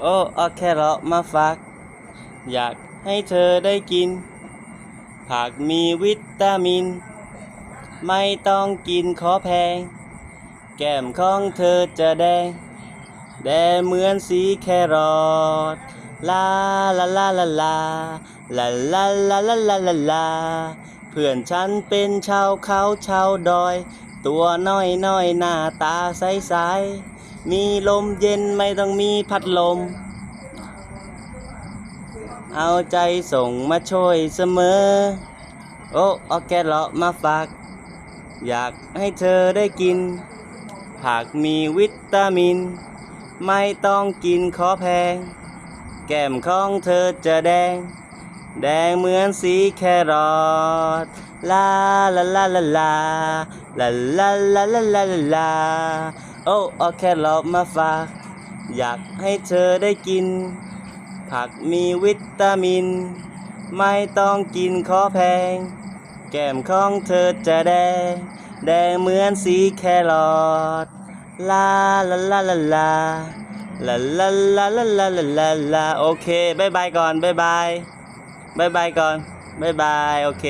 โอ้เอาแครอทมาฝาก อยากให้เธอได้กิน ผักมีวิตามิน ไม่ต้องกินขอแพง แก้มของเธอจะแดง แดงเหมือนสีแครอทลาลาลาลาลาลาลาลาลาลาลาลาเพื่อนฉันเป็นชาวเขาชาวดอย ตัวน้อยน้อยหน้าตาใสใส มีลมเย็นไม่ต้องมีพัดลม เอาใจส่งมาช่วยเสมอ โอ้เอาแกเลาะมาฝาก อยากให้เธอได้กิน ผักมีวิตามิน ไม่ต้องกินขอแพง แก้มของเธอจะแดง แดงเหมือนสีแครอทลาลาลาลาลาลาลาลาลาลาลา โอ้เอาแครอทมาฝาก อยากให้เธอได้กิน ผักมีวิตามิน ไม่ต้องกินขอแพง แก้มของเธอจะแดง แดงเหมือนสีแครอทลาลาลาลาลาลาลาลาลาลาลาลาลาโอเคบายบายก่อนบายบายบายบายก่อนบายบาย โอเค